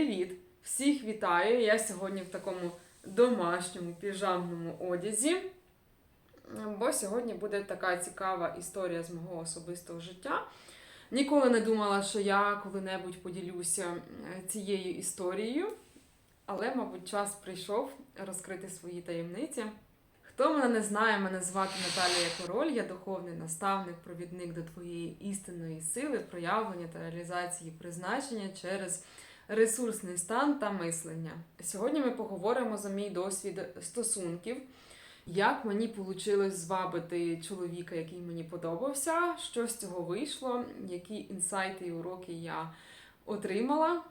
Привіт! Всіх вітаю! Я сьогодні в такому домашньому піжамному одязі. Бо сьогодні буде така цікава історія з мого особистого життя. Ніколи не думала, що я коли-небудь поділюся е, цією історією, але, мабуть, час прийшов розкрити свої таємниці. Хто мене не знає, мене звати Наталія Король, я духовний наставник, провідник до твоєї істинної сили, проявлення та реалізації призначення через ресурсний стан та мислення. Сьогодні ми поговоримо за мій досвід стосунків, як мені вийшло звабити чоловіка, який мені подобався, що з цього вийшло, які інсайти і уроки я отримала.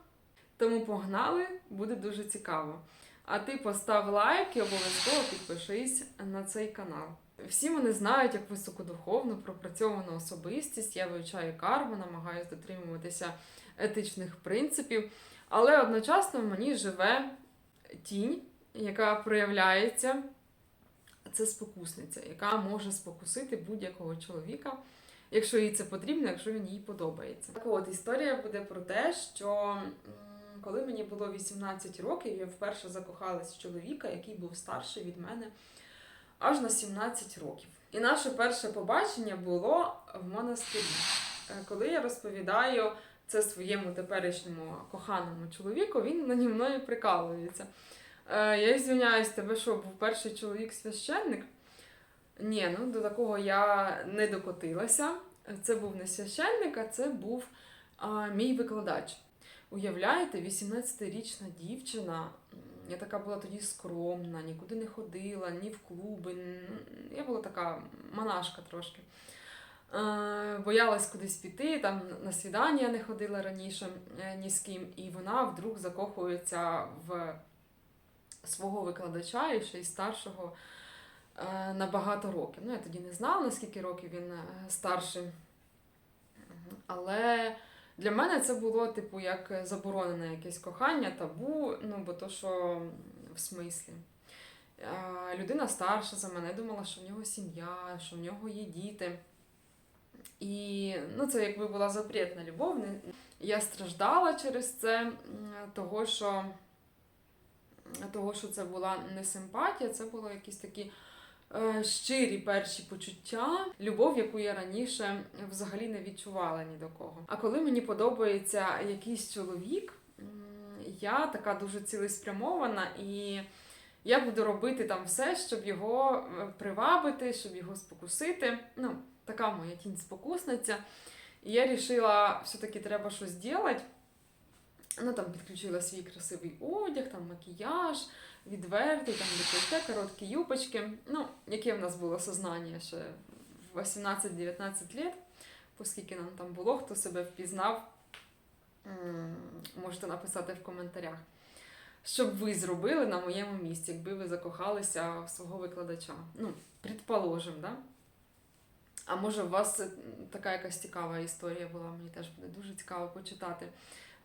Тому погнали, буде дуже цікаво. А ти постав лайк і обов'язково підпишись на цей канал. Всі мене знають як високодуховну, пропрацьовану особистість. Я вивчаю карму, намагаюся дотримуватися етичних принципів, але одночасно в мені живе тінь, яка проявляється. Це спокусниця, яка може спокусити будь-якого чоловіка, якщо їй це потрібно, якщо він їй подобається. Так от історія буде про те, що коли мені було 18 років, я вперше закохалась в чоловіка, який був старший від мене аж на 17 років. І наше перше побачення було в монастирі. Е, Коли я розповідаю це своєму теперішньому коханому чоловіку, він наді мною прикалується. Е, Я звиняюсь, тебе що, був перший чоловік священник? Ні, ну до такого я не докотилася. Це був не священник, а це був а, мій викладач. Уявляєте, 18-річна дівчина. Я така була тоді скромна, нікуди не ходила, ні в клуби. Я була така монашка трошки. Е, Боялась кудись піти, там на свідання не ходила раніше е, ні з ким, і вона вдруг закохується в свого викладача і ще й старшого е, на багато років. Ну, я тоді не знала, наскільки років він старший. Але для мене це було, типу, як заборонене якесь кохання, табу, ну, бо то, що в смислі. Людина старша за мене, думала, що в нього сім'я, що в нього є діти. І ну, це якби була запретна любов. Я страждала через це, того, що, того, що це була не симпатія, це були якісь такі е, щирі перші почуття, любов, яку я раніше взагалі не відчувала ні до кого. А коли мені подобається якийсь чоловік, я така дуже цілеспрямована і. Я буду робити там все, щоб його е, привабити, щоб його спокусити. Ну, така моя тінь спокусниця. І я вирішила, все-таки треба щось робити. Ну, там підключила свій красивий одяг, там макіяж, відвертий, там декольте, короткі юбочки. Ну, яке в нас було сознання ще в 18-19 лет, оскільки нам там було, хто себе впізнав, можете написати в коментарях. Що б ви зробили на моєму місці, якби ви закохалися в свого викладача? Ну, предположим, да? А може, у вас е, така якась цікава історія була, мені теж буде дуже цікаво почитати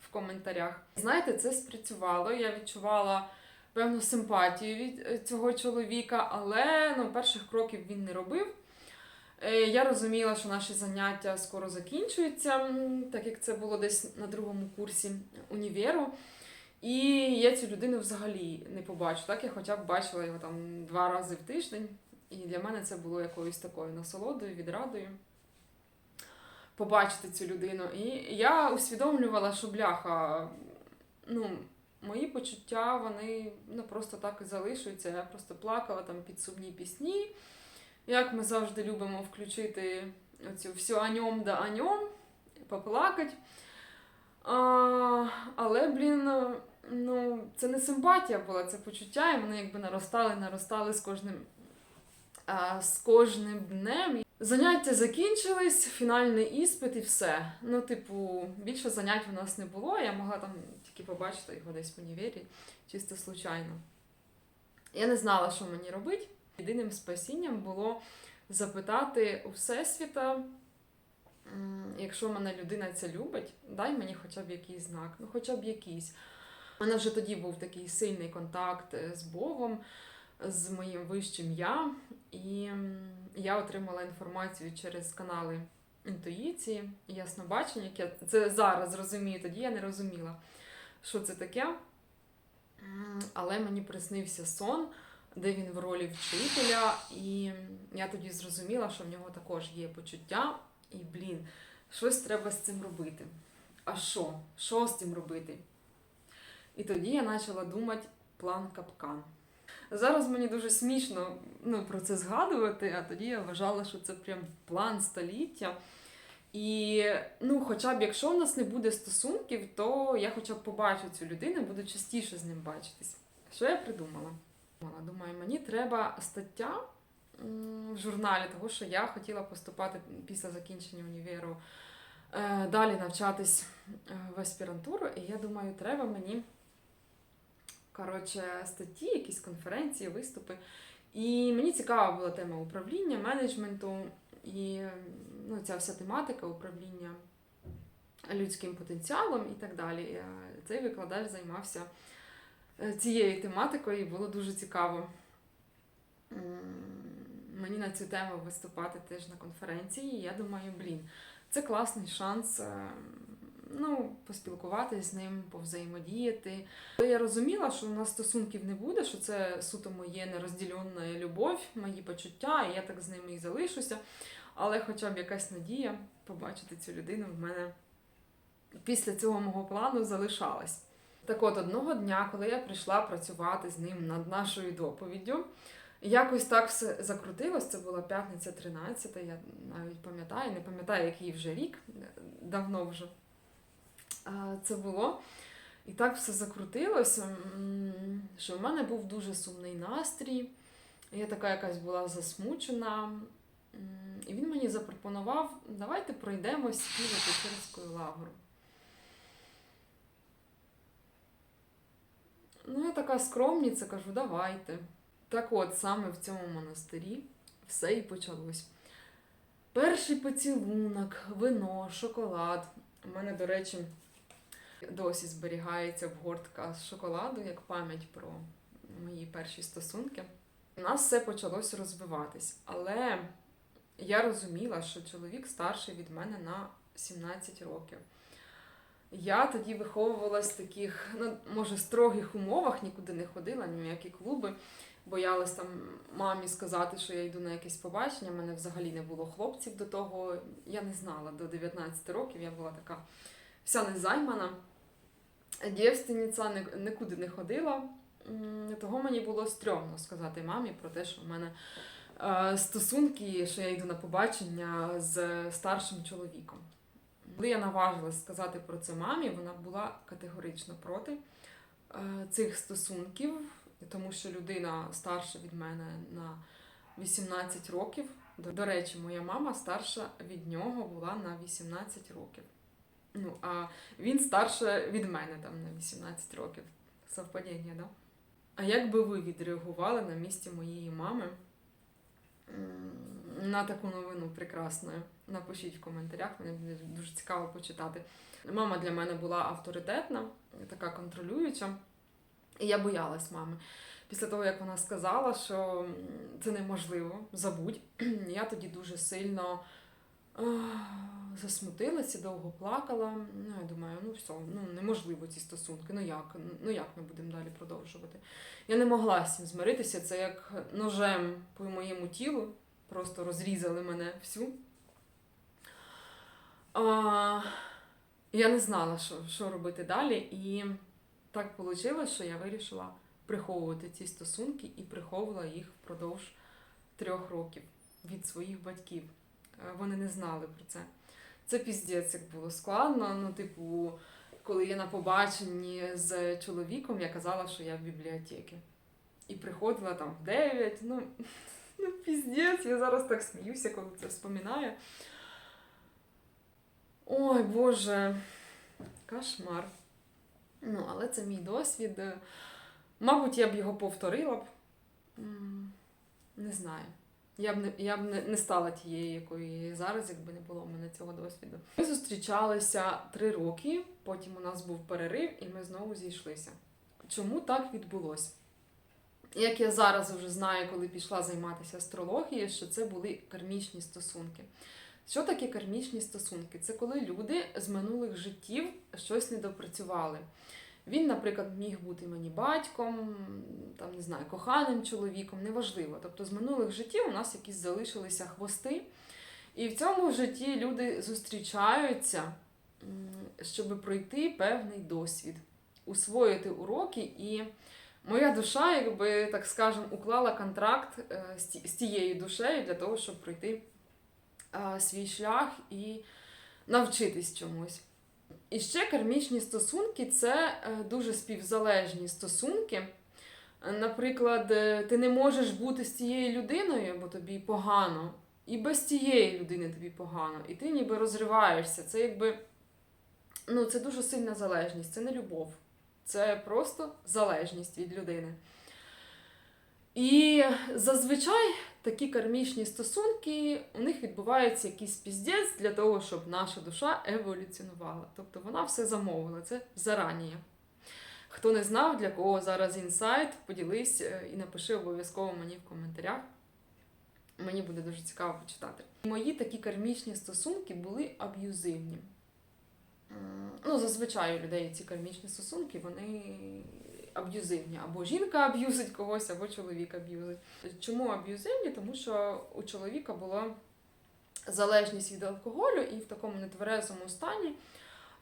в коментарях. Знаєте, це спрацювало. Я відчувала певну симпатію від е, цього чоловіка, але ну, перших кроків він не робив. Е, Я розуміла, що наші заняття скоро закінчуються, так як це було десь на другому курсі універу. І я цю людину взагалі не побачу. Так я хоча б бачила його там два рази в тиждень. І для мене це було якоюсь такою насолодою, відрадою побачити цю людину. І я усвідомлювала, що бляха, ну, мої почуття, вони ну, просто так і залишуються. Я просто плакала там під сумні пісні. Як ми завжди любимо включити оцю всю о да о ньому, поплакати. А, але, блін, ну, це не симпатія була, це почуття, і вони якби наростали, наростали з кожним, а, з кожним днем. Заняття закінчились, фінальний іспит і все. Ну, типу, більше занять у нас не було. Я могла там тільки побачити його десь в універі, чисто случайно. Я не знала, що мені робити. Єдиним спасінням було запитати у Всесвіта, якщо мене людина це любить, дай мені хоча б якийсь знак, ну хоча б якийсь. У мене вже тоді був такий сильний контакт е, з Богом, з моїм вищим я, і я отримала інформацію через канали інтуїції, яснобачення, як я це зараз розумію, тоді я не розуміла. що це таке. Але мені приснився сон, де він в ролі вчителя, і я тоді зрозуміла, що в нього також є почуття, і блін, щось треба з цим робити. А що? Що з цим робити? І тоді я почала думати план капкан. Зараз мені дуже смішно ну, про це згадувати, а тоді я вважала, що це прям план століття. І ну, хоча б якщо в нас не буде стосунків, то я хоча б побачу цю людину, буду частіше з ним бачитись. Що я придумала? Думаю, мені треба стаття в журналі, того, що я хотіла поступати після закінчення універу е, далі навчатись е, в аспірантуру. І я думаю, треба мені коротше, статті, якісь конференції, виступи. І мені цікава була тема управління, менеджменту і ну, ця вся тематика управління людським потенціалом і так далі. Е, Цей викладач займався е, цією тематикою і було дуже цікаво мені на цю тему виступати теж на конференції. І я думаю, блін, це класний шанс. Ну, поспілкуватися з ним, повзаємодіяти. Але я розуміла, що у нас стосунків не буде, що це суто моє нерозділена любов, мої почуття, і я так з ними і залишуся. Але хоча б якась надія побачити цю людину в мене після цього мого плану залишалась. Так от одного дня, коли я прийшла працювати з ним над нашою доповіддю, якось так все закрутилось. Це була п'ятниця 13, я навіть пам'ятаю, не пам'ятаю, який вже рік, давно вже це було. І так все закрутилося, що в мене був дуже сумний настрій. Я така якась була засмучена. І він мені запропонував, давайте пройдемось біля Печерської лавру. Ну, я така скромніця, кажу, давайте. Так от, саме в цьому монастирі все і почалось. Перший поцілунок, вино, шоколад. У мене, до речі, досі зберігається обгортка з шоколаду як пам'ять про мої перші стосунки. У нас все почалося розвиватись, але я розуміла, що чоловік старший від мене на 17 років. Я тоді виховувалась в таких, ну, може, строгих умовах, нікуди не ходила, ні в які клуби. Боялась там мамі сказати, що я йду на якесь побачення. У мене взагалі не було хлопців до того. Я не знала до 19 років, я була така вся незаймана. Дівственниця ні- нікуди не ходила. Того мені було стрьомно сказати мамі про те, що в мене е, стосунки, що я йду на побачення з старшим чоловіком. Коли я наважилась сказати про це мамі, вона була категорично проти е, цих стосунків, тому що людина старша від мене на 18 років. До речі, моя мама старша від нього була на 18 років. Ну, а він старше від мене там на 18 років. Совпадіння, да? А як би ви відреагували на місці моєї мами на таку новину прекрасною? Напишіть в коментарях, мені буде дуже цікаво почитати. Мама для мене була авторитетна, така контролююча, і я боялась мами. Після того, як вона сказала, що це неможливо, забудь, я тоді дуже сильно засмутилася, довго плакала. Ну, я думаю, ну все, ну неможливо ці стосунки. Ну як? Ну як ми будемо далі продовжувати? Я не могла з цим змиритися. Це як ножем по моєму тілу. Просто розрізали мене всю. А, я не знала, що, що робити далі. І так вийшло, що я вирішила приховувати ці стосунки і приховувала їх впродовж трьох років від своїх батьків. Е, Вони не знали про це. Це піздець, як було складно. Ну, типу, коли я на побаченні з чоловіком, я казала, що я в бібліотеці. І приходила там в 9. Ну, ну піздець, я зараз так сміюся, коли це вспоминаю. Ой, Боже, кошмар. Ну, але це мій досвід. Мабуть, я б його повторила б. Не знаю. Я б не я б не, не стала тією, якою зараз, якби не було в мене цього досвіду. Ми зустрічалися три роки, потім у нас був перерив, і ми знову зійшлися. Чому так відбулося? Як я зараз вже знаю, коли пішла займатися астрологією, що це були кармічні стосунки. Що таке кармічні стосунки? Це коли люди з минулих життів щось не допрацювали. Він, наприклад, міг бути мені батьком, там не знаю, коханим чоловіком, неважливо. Тобто з минулих життів у нас якісь залишилися хвости. І в цьому житті люди зустрічаються, щоб пройти певний досвід, усвоїти уроки. І моя душа, якби так скажемо, уклала контракт е, з ті- тією душею для того, щоб пройти е, свій шлях і навчитись чомусь. І ще кармічні стосунки це е, дуже співзалежні стосунки. Наприклад, е, ти не можеш бути з цією людиною, бо тобі погано, і без цієї людини тобі погано. І ти ніби розриваєшся. Це якби ну, це дуже сильна залежність, це не любов. Це просто залежність від людини. І зазвичай такі кармічні стосунки, у них відбувається якийсь піздець для того, щоб наша душа еволюціонувала. Тобто вона все замовила, це зарані. Хто не знав, для кого зараз інсайт, поділись е, і напиши обов'язково мені в коментарях. Мені буде дуже цікаво почитати. Мої такі кармічні стосунки були аб'юзивні. Ну, зазвичай у людей ці кармічні стосунки, вони аб'юзивні. Або жінка аб'юзить когось, або чоловік аб'юзить. Чому аб'юзивні? Тому що у чоловіка була залежність від алкоголю, і в такому нетверезому стані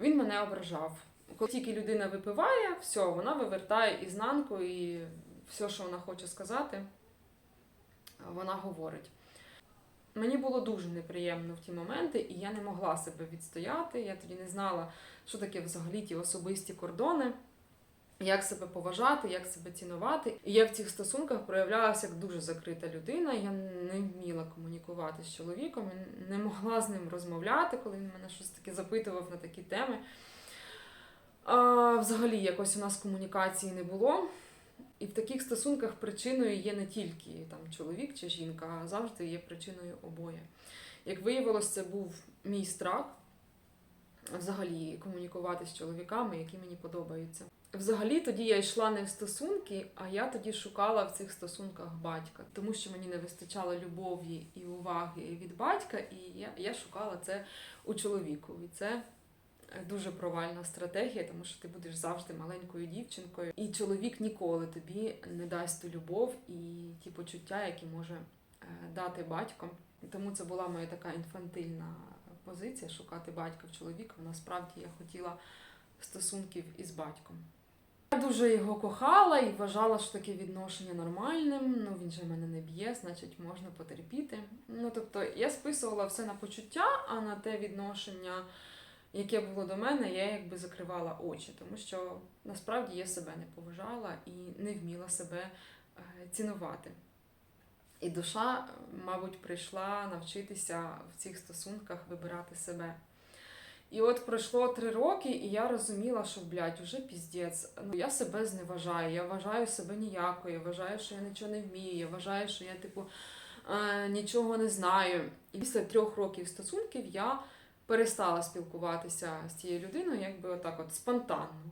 він мене ображав. Коли тільки людина випиває, все, вона вивертає ізнанку, і все, що вона хоче сказати, вона говорить. Мені було дуже неприємно в ті моменти, і я не могла себе відстояти. Я тоді не знала, що таке взагалі ті особисті кордони, як себе поважати, як себе цінувати. І я в цих стосунках проявлялася як дуже закрита людина. Я не вміла комунікувати з чоловіком, не могла з ним розмовляти, коли він мене щось таке запитував на такі теми. А, взагалі, якось у нас комунікації не було. І в таких стосунках причиною є не тільки там, чоловік чи жінка, а завжди є причиною обоє. Як виявилось, це був мій страх взагалі комунікувати з чоловіками, які мені подобаються. Взагалі тоді я йшла не в стосунки, а я тоді шукала в цих стосунках батька, тому що мені не вистачало любові і уваги від батька, і я, я шукала це у чоловіку. І це дуже провальна стратегія, тому що ти будеш завжди маленькою дівчинкою, і чоловік ніколи тобі не дасть ту любов і ті почуття, які може е, дати батько. Тому це була моя така інфантильна позиція шукати батька в чоловіка. Насправді я хотіла стосунків із батьком. Дуже його кохала і вважала, що таке відношення нормальним. Ну він же мене не б'є, значить можна потерпіти. Ну тобто я списувала все на почуття, а на те відношення, яке було до мене, я якби закривала очі, тому що насправді я себе не поважала і не вміла себе е, цінувати. І душа, мабуть, прийшла навчитися в цих стосунках вибирати себе. І от пройшло три роки, і я розуміла, що, блядь, уже піздець. Ну, я себе зневажаю, я вважаю себе ніякою, я вважаю, що я нічого не вмію, я вважаю, що я, типу, е, нічого не знаю. І після трьох років стосунків я перестала спілкуватися з цією людиною, якби отак от спонтанно.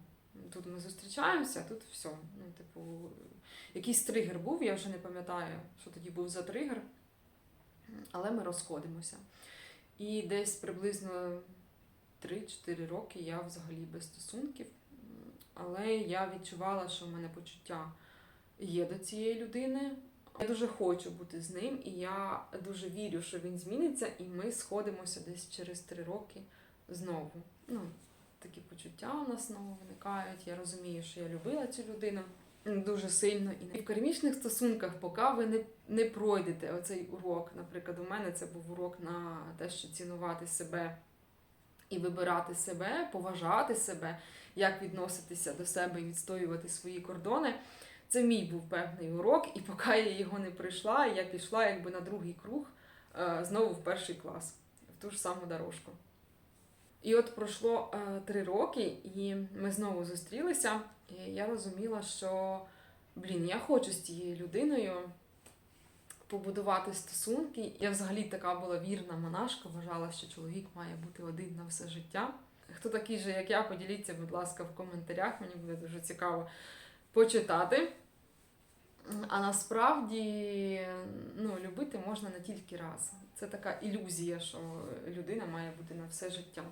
Тут ми зустрічаємося, тут все. Ну, типу, якийсь тригер був, я вже не пам'ятаю, що тоді був за тригер, але ми розходимося. І десь приблизно 3-4 роки я взагалі без стосунків. Але я відчувала, що в мене почуття є до цієї людини. Я дуже хочу бути з ним, і я дуже вірю, що він зміниться, і ми сходимося десь через 3 роки знову. Ну, такі почуття у нас знову виникають. Я розумію, що я любила цю людину дуже сильно. І в кармічних стосунках, поки ви не, не пройдете оцей урок. Наприклад, у мене це був урок на те, що цінувати себе і вибирати себе, поважати себе, як відноситися до себе і відстоювати свої кордони. Це мій був певний урок, і поки я його не пройшла, я пішла якби на другий круг е, знову в перший клас, в ту ж саму дорожку. І от пройшло е, три роки, і ми знову зустрілися, і я розуміла, що блін, я хочу з цією людиною побудувати стосунки. Я взагалі така була вірна монашка, вважала, що чоловік має бути один на все життя. Хто такий же, як я, поділіться, будь ласка, в коментарях. Мені буде дуже цікаво почитати. А насправді ну, любити можна не тільки раз. Це така ілюзія, що людина має бути на все життя.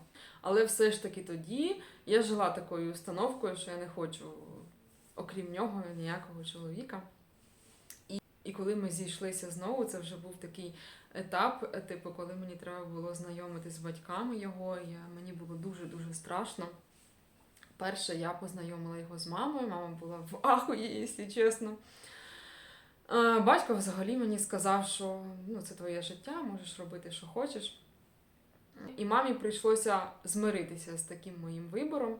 Але все ж таки тоді я жила такою установкою, що я не хочу, окрім нього, ніякого чоловіка. І, коли ми зійшлися знову, це вже був такий етап, типу, коли мені треба було знайомитись з батьками його, я, мені було дуже-дуже страшно. Перше, я познайомила його з мамою, мама була в ахуї, якщо чесно. Батько взагалі мені сказав, що ну, це твоє життя, можеш робити, що хочеш. І мамі прийшлося змиритися з таким моїм вибором.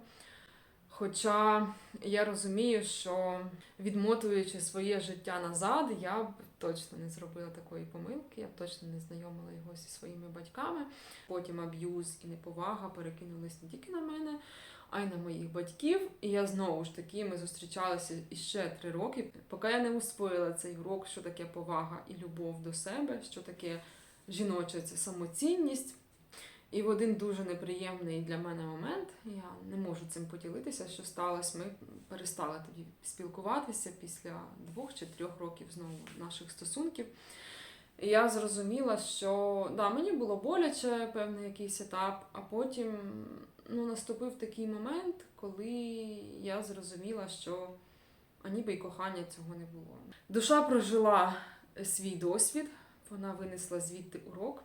Хоча я розумію, що відмотуючи своє життя назад, я б точно не зробила такої помилки, я б точно не знайомила його зі своїми батьками. Потім аб'юз і неповага перекинулись не тільки на мене, а й на моїх батьків. І я знову ж таки ми зустрічалися іще три роки, поки я не усвоїла цей урок, що таке повага і любов до себе, що таке жіноча самоцінність. І в один дуже неприємний для мене момент, я не можу цим поділитися, що сталося. Ми перестали тоді спілкуватися після двох чи трьох років знову наших стосунків. І я зрозуміла, що да, мені було боляче певний якийсь етап, а потім ну, наступив такий момент, коли я зрозуміла, що а ніби й кохання цього не було. Душа прожила свій досвід, вона винесла звідти урок.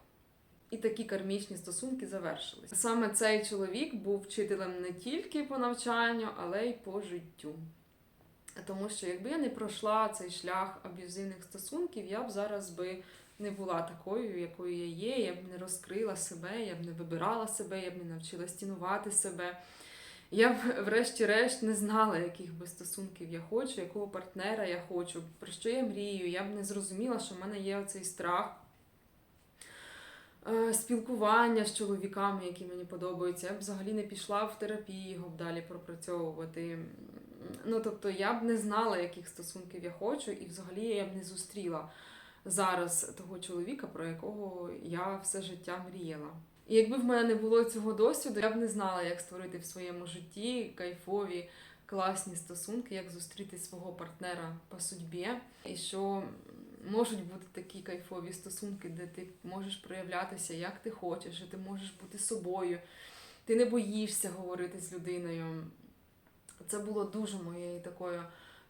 І такі кармічні стосунки завершились. Саме цей чоловік був вчителем не тільки по навчанню, але й по життю. Тому що якби я не пройшла цей шлях аб'юзивних стосунків, я б зараз би не була такою, якою я є, я б не розкрила себе, я б не вибирала себе, я б не навчилась цінувати себе. Я б, врешті-решт, не знала, яких би стосунків я хочу, якого партнера я хочу, про що я мрію. Я б не зрозуміла, що в мене є оцей страх спілкування з чоловіками, які мені подобаються. Я б взагалі не пішла в терапію його б далі пропрацьовувати. Ну, тобто, я б не знала, яких стосунків я хочу, і взагалі я б не зустріла зараз того чоловіка, про якого я все життя мріяла. І якби в мене не було цього досвіду, я б не знала, як створити в своєму житті кайфові, класні стосунки, як зустріти свого партнера по судьбі, і що можуть бути такі кайфові стосунки, де ти можеш проявлятися як ти хочеш, і ти можеш бути собою, ти не боїшся говорити з людиною. Це було дуже моєю такою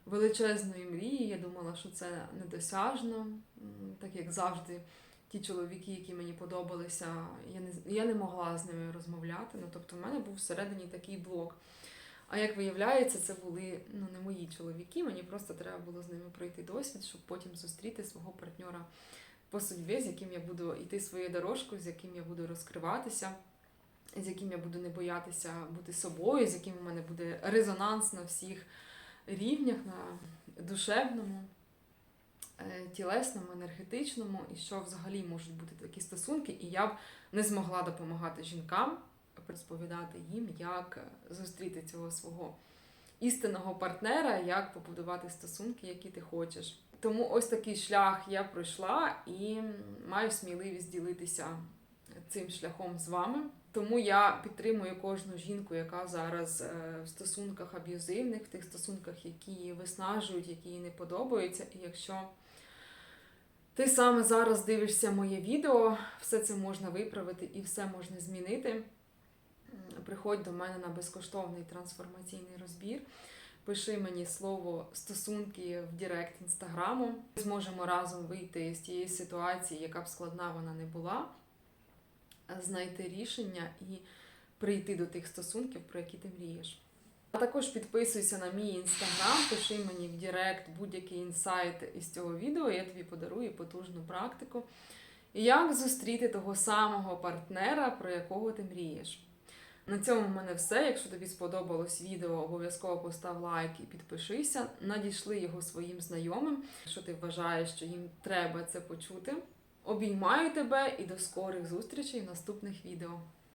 величезною мрією. Я думала, що це недосяжно, так як завжди. Ті чоловіки, які мені подобалися, я не, я не могла з ними розмовляти. Ну, тобто, в мене був всередині такий блок. А як виявляється, це були ну, не мої чоловіки, мені просто треба було з ними пройти досвід, щоб потім зустріти свого партнера по судьбі, з яким я буду йти свою дорожку, з яким я буду розкриватися, з яким я буду не боятися бути собою, з яким у мене буде резонанс на всіх рівнях, на душевному, е, тілесному, енергетичному, і що взагалі можуть бути такі стосунки, і я б не змогла допомагати жінкам розповідати їм, як зустріти цього свого істинного партнера, як побудувати стосунки, які ти хочеш. Тому ось такий шлях я пройшла і маю сміливість ділитися цим шляхом з вами. Тому я підтримую кожну жінку, яка зараз е, в стосунках аб'юзивних, в тих стосунках, які її виснажують, які їй не подобаються. І якщо ти саме зараз дивишся моє відео, все це можна виправити і все можна змінити. Приходь до мене на безкоштовний трансформаційний розбір. Пиши мені слово стосунки в Директ інстаграму. Ми Зможемо разом вийти з тієї ситуації, яка б складна вона не була, знайти рішення і прийти до тих стосунків, про які ти мрієш. А також підписуйся на мій інстаграм, пиши мені в Директ будь-який інсайт із цього відео, я тобі подарую потужну практику. Як зустріти того самого партнера, про якого ти мрієш. На цьому в мене все. Якщо тобі сподобалось відео, обов'язково постав лайк і підпишися. Надійшли його своїм знайомим, якщо ти вважаєш, що їм треба це почути. Обіймаю тебе і до скорих зустрічей в наступних відео.